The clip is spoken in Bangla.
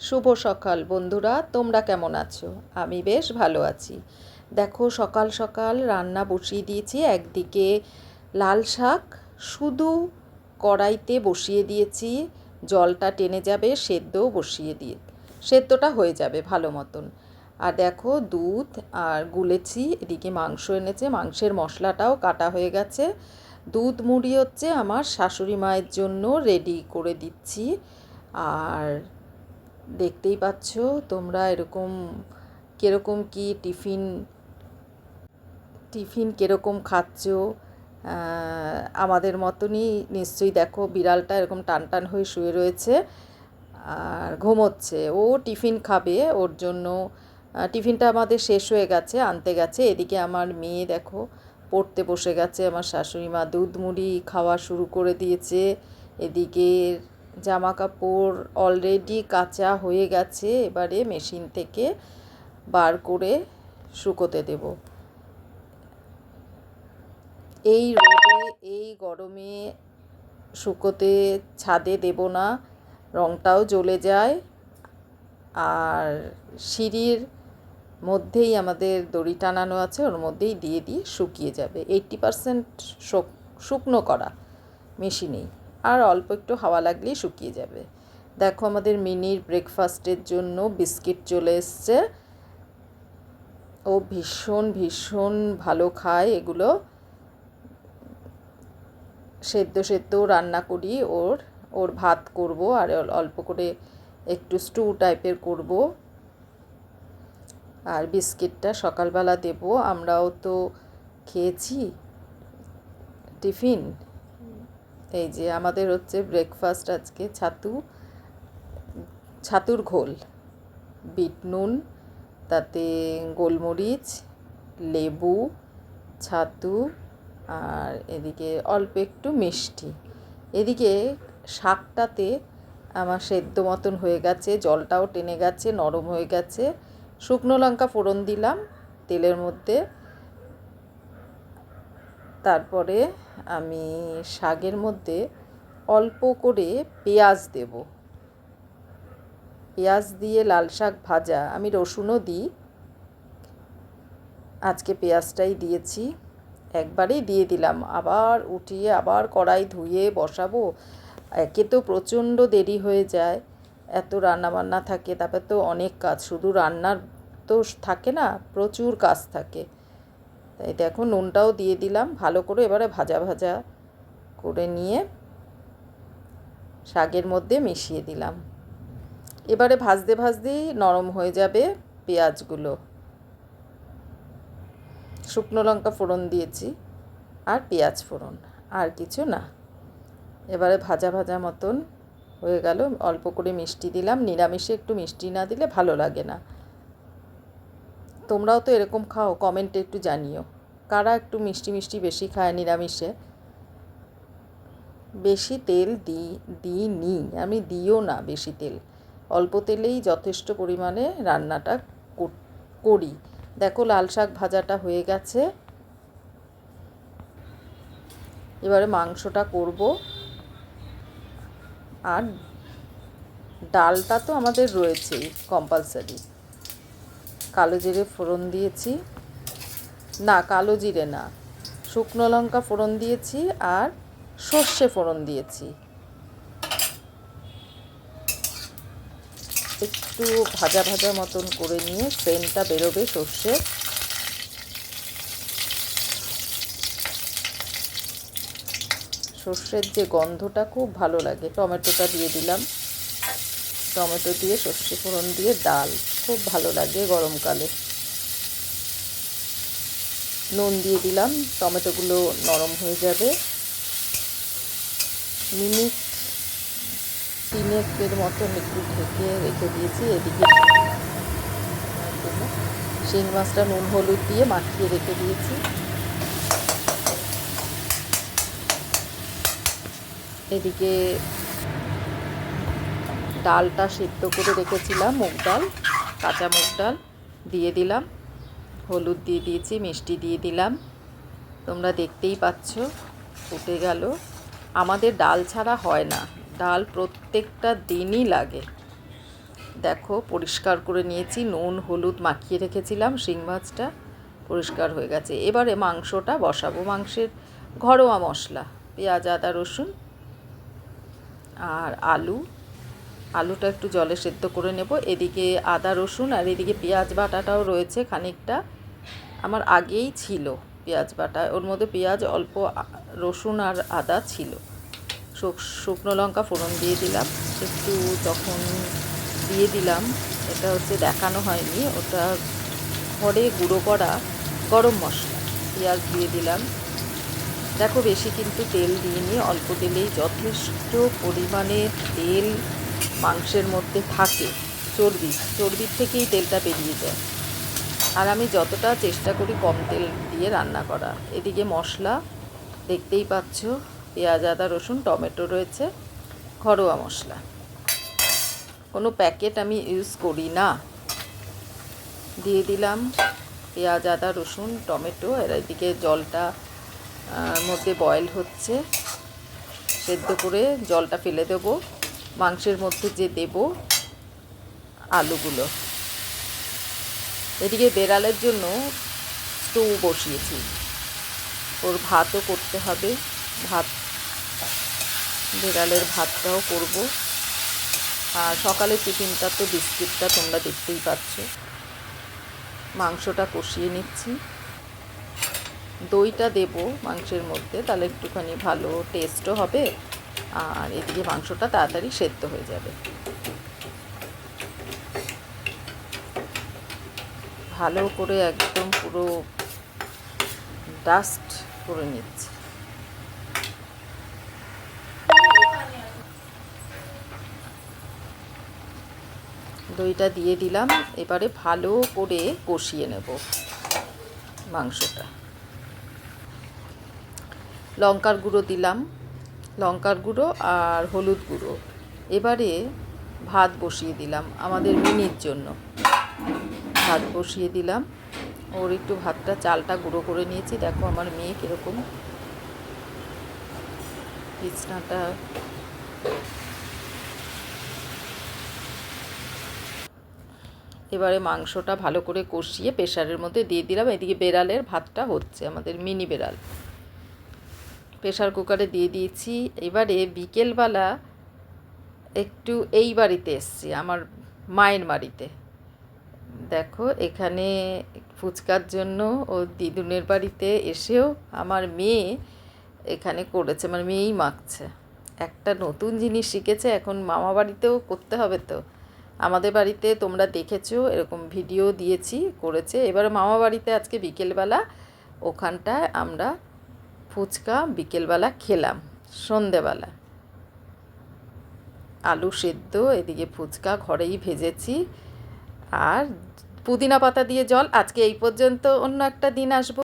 শুভ সকাল বন্ধুরা, তোমরা কেমন আছো? আমি বেশ ভালো আছি। দেখো, সকাল সকাল রান্না বসিয়ে দিয়েছি। একদিকে লাল শাক, শুধু কড়াইতে বসিয়ে দিয়েছি। জলটা টেনে যাবে, সেদ্ধও বসিয়ে দিয়ে, সেদ্ধটা হয়ে যাবে ভালো মতন। আর দেখো, দুধ আর গুলেছি, এদিকে মাংস এনেছে। মাংসের মশলাটাও কাটা হয়ে গেছে। দুধ মুড়ি হচ্ছে আমার শাশুড়ি মায়ের জন্য রেডি করে দিচ্ছি। আর দেখতেই পাচ্ছ তোমরা এরকম কীরকম কি টিফিন টিফিন কীরকম খাচ্ছ। আমাদের মতনই নিশ্চয়ই দেখো বিড়ালটা এরকম টান টান হয়ে শুয়ে রয়েছে আর ঘুমোচ্ছে। ও টিফিন খাবে, ওর জন্য টিফিনটা আমাদের শেষ হয়ে গেছে, আনতে গেছে। এদিকে আমার মেয়ে দেখো পড়তে বসে গেছে, আমার শাশুড়ি মা দুধ মুড়ি খাওয়া শুরু করে দিয়েছে। এদিকে জামা কাপড় অলরেডি কাঁচা হয়ে গেছে, এবারে মেশিন থেকে বার করে শুকোতে দেব। এই রোদে, এই গরমে শুকোতে ছাদে দেব না, রংটাও জ্বলে যায়। আর সিঁড়ির মধ্যেই আমাদের দড়ি টানানো আছে, ওর মধ্যেই দিয়ে দিয়ে শুকিয়ে যাবে। এইট্টি পারসেন্ট শুকনো করা মেশিনেই আর অল্প একটু হাওয়া লাগলেই শুকিয়ে যাবে। দেখো আমাদের মিনির ব্রেকফাস্টের জন্য বিস্কিট চলে এসছে। ও ভীষণ ভীষণ ভালো খায় এগুলো। সেদ্ধ সেদ্ধ রান্না করি ওর। ওর ভাত করব আর অল্প করে একটু স্টু টাইপের করব। আর বিস্কিটটা সকালবেলা দেব। আমরাও তো খেয়েছি। টিফিন? এই যে আমাদের হচ্ছে ব্রেকফাস্ট আজকে ছাতু, ছাতুর ঘোল। বিট নুন, তাতে গোলমরিচ, লেবু, ছাতু, আর এদিকে অল্প একটু মিষ্টি। এদিকে শাকটাতে আমার সেদ্ধ মতন হয়ে গেছে, জলটাও টেনে গেছে, নরম হয়ে গেছে। শুকনো লঙ্কা ফোড়ন দিলাম, তেলের মধ্যে তারপরে আমি শাকের মধ্যে অল্প করে পেঁয়াজ দেব। পেঁয়াজ দিয়ে লাল শাক ভাজা। আমি রসুনও দিই। আজকে পেঁয়াজটাই দিয়েছি। একবারেই দিয়ে দিলাম। আবার উঠিয়ে আবার কড়াই ধুয়ে বসাবো। একে তো প্রচণ্ড দেরি হয়ে যায়। এত রান্না বান্না থাকে, তারপর তো অনেক কাজ। শুধু রান্নার তো থাকে না, প্রচুর কাজ থাকে। তাই দেখো নুনটাও দিয়ে দিলাম, ভালো করে এবারে ভাজা ভাজা করে নিয়ে শাকের মধ্যে মিশিয়ে দিলাম। এবারে ভাজতে ভাজতেই নরম হয়ে যাবে পেঁয়াজগুলো। শুকনো লঙ্কা ফোড়ন দিয়েছি আর পেঁয়াজ ফোড়ন, আর কিছু না। এবারে ভাজা ভাজা মতন হয়ে গেল, অল্প করে মিষ্টি দিলাম, নিরামিষে একটু মিষ্টি না দিলে ভালো লাগে না। তোমরাও তো এরকম খাও কমেন্টে একটু জানিও। কারা একটু মিষ্টি মিষ্টি বেশি খায় নিরামিষে? বেশি তেল দিই দিইনি। আমি দিও না বেশি তেল। অল্প তেলেই যথেষ্ট পরিমাণে রান্নাটা করি দেখো লাল শাক ভাজাটা হয়ে গেছে। এবারে মাংসটা করব। আর ডালটা তো আমাদের রয়েছেই কম্পালসারি কালো জিরে ফোড়ন দিয়েছি। না, কালো জিরে না। শুকনো লঙ্কা ফোড়ন দিয়েছি আর সর্ষে ফোড়ন দিয়েছি। একটু ভাজা ভাজা মতন করে নিয়ে সেন্টটা বেরোবে সর্ষে। সর্ষের যে গন্ধটা খুব ভালো লাগে। টমেটোটা দিয়ে দিলাম। টমেটো দিয়ে সর্ষে ফোড়ন দিয়ে ডাল। খুব ভালো লাগে গরমকালে। নুন দিয়ে দিলাম, টমেটোগুলো নরম হয়ে যাবে। মিনিট তিনেকের মতন একটু ঢেকে রেখে দিয়েছি, এদিকে শিং মাছটা নুন হলুদ দিয়ে মাখিয়ে রেখে দিয়েছি। এদিকে ডালটা সিদ্ধ করে রেখেছিলাম, মুগ ডাল। কাঁচা মুগ ডাল দিয়ে দিলাম, হলুদ দিয়ে দিয়েছি, মিষ্টি দিয়ে দিলাম। তোমরা দেখতেই পাচ্ছ, ফুটে গেল। আমাদের ডাল ছাড়া হয় না, ডাল প্রত্যেকটা দিনই লাগে। দেখো, পরিষ্কার করে নিয়েছি, নুন, হলুদ মাখিয়ে রেখেছিলাম, শিং মাছটা পরিষ্কার হয়ে গেছে। এবারে মাংসটা বসাবো, মাংসের ঘরোয়া মশলা, পেঁয়াজ, আদা, রসুন আর আলু। আলুটা একটু জলে সেদ্ধ করে নেব। এদিকে আদা, রসুন আর এদিকে পেঁয়াজ বাটাটাও রয়েছে খানিকটা। আমার আগেই ছিল পেঁয়াজ বাটা। ওর মধ্যে পেঁয়াজ, অল্প রসুন আর আদা ছিল। শুকনো লঙ্কা ফোড়ন দিয়ে দিলাম। একটু তখন দিয়ে দিলাম, এটা হচ্ছে দেখানো হয়নি। ওটা ঘরে গুঁড়ো করা গরম মশলা। পেঁয়াজ দিয়ে দিলাম। দেখো বেশি কিন্তু তেল দিইনি। অল্প তেলেই যথেষ্ট পরিমাণে তেল মাংসের মধ্যে থাকে চর্বি, চর্বির থেকেই তেলটা বেরিয়ে যায়। আর আমি যতটা চেষ্টা করি কম তেল দিয়ে রান্না করা। এদিকে মশলা, দেখতেই পাচ্ছ, পেঁয়াজ, আদা, রসুন, টমেটো রয়েছে, ঘরোয়া মশলা। কোনো প্যাকেট আমি ইউজ করি না। দিয়ে দিলাম পেঁয়াজ, আদা, রসুন, টমেটো, এর এদিকে জলটা মধ্যে বয়েল হচ্ছে। সেদ্ধ করে জলটা ফেলে দেব। মাংসের মধ্যে যে দেব আলুগুলো, এদিকে বেড়ালের জন্য স্টু বসিয়েছি। ওর ভাতও করতে হবে, ভাত, বেড়ালের ভাতটাও করব। আর সকালে টিফিনটা তো বিস্কিটটা তোমরা দেখতেই পাচ্ছ। মাংসটা কষিয়ে নিচ্ছি। দইটা দেব মাংসের মধ্যে, তাহলে একটুখানি ভালো টেস্টও হবে। আর এদিকে মাংসটা তাড়াতাড়ি সেদ্ধ হয়ে যাবে। ভালো করে একদম পুরো ডাস্ট করে নিচ্ছি। দইটা দিয়ে দিলাম, এবারে ভালো করে কষিয়ে নেব মাংসটা। লঙ্কার গুঁড়ো দিলাম। লঙ্কার গুঁড়ো আর হলুদ গুঁড়ো। এবারে ভাত বসিয়ে দিলাম আমাদের মিনির জন্য। ভাত বসিয়ে দিলাম। ওর একটু ভাতটা, চালটা গুঁড়ো করে নিয়েছি। দেখো আমার মেয়ে কীরকম বিছনাটা এবারে মাংসটা ভালো করে কষিয়ে প্রেশারের মধ্যে দিয়ে দিলাম। এদিকে বেড়ালের ভাতটা হচ্ছে আমাদের মিনি বেড়াল। প্রেশার কুকারে দিয়ে দিয়েছি। এবারে বিকেলবেলা একটু এই বাড়িতে এসছি, আমার মায়ের বাড়িতে। দেখো, এখানে ফুচকার জন্য ও দিদুনের বাড়িতে এসেও আমার মেয়ে এখানে করেছে, আমার মেয়েই মাখছে। একটা নতুন জিনিস শিখেছে, এখন মামা বাড়িতেও করতে হবে তো। আমাদের বাড়িতে তোমরা দেখেছ, এরকম ভিডিও দিয়েছি, করেছে। এবারে মামা বাড়িতে আজকে বিকেলবেলা ওখানটায় আমরা ফুচকা বিকেলবেলা খেলাম, সন্ধেবেলা। আলু সেদ্ধ, এদিকে ফুচকা ঘরেই ভেজেছি। আর পুদিনা পাতা দিয়ে জল, আজকে এই পর্যন্ত অন্য একটা দিন আসব।